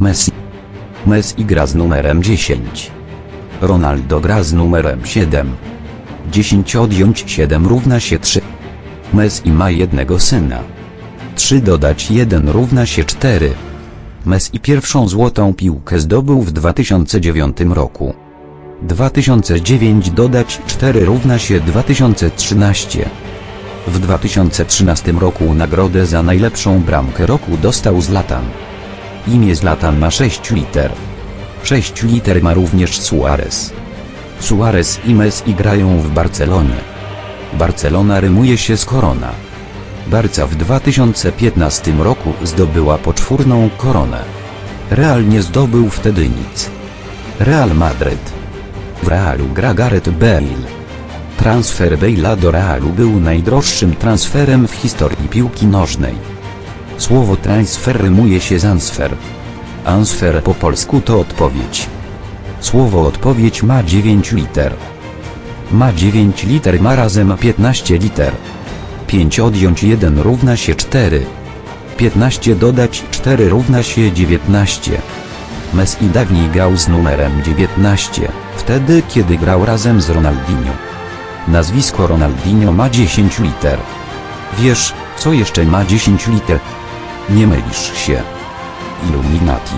Messi. Messi gra z numerem 10. Ronaldo gra z numerem 7. 10 odjąć 7 równa się 3. Messi ma jednego syna. 3 dodać 1 równa się 4. Messi pierwszą złotą piłkę zdobył w 2009 roku. 2009 dodać 4 równa się 2013. W 2013 roku nagrodę za najlepszą bramkę roku dostał Zlatan. Imię Zlatan ma 6 liter. 6 liter ma również Suarez. Suarez i Messi grają w Barcelonie. Barcelona rymuje się z Korona. Barca w 2015 roku zdobyła poczwórną koronę. Real nie zdobył wtedy nic. Real Madryt. W Realu gra Gareth Bale. Transfer Bale'a do Realu był najdroższym transferem w historii piłki nożnej. Słowo transfer rymuje się z ansfer. Answer po polsku to odpowiedź. Słowo odpowiedź ma 9 liter. Ma 9 liter ma razem 15 liter. 5 odjąć 1 równa się 4. 15 dodać 4 równa się 19. Messi dawniej grał z numerem 19, wtedy kiedy grał razem z Ronaldinho. Nazwisko Ronaldinho ma 10 liter. Wiesz, co jeszcze ma 10 liter? Nie mylisz się. Illuminati.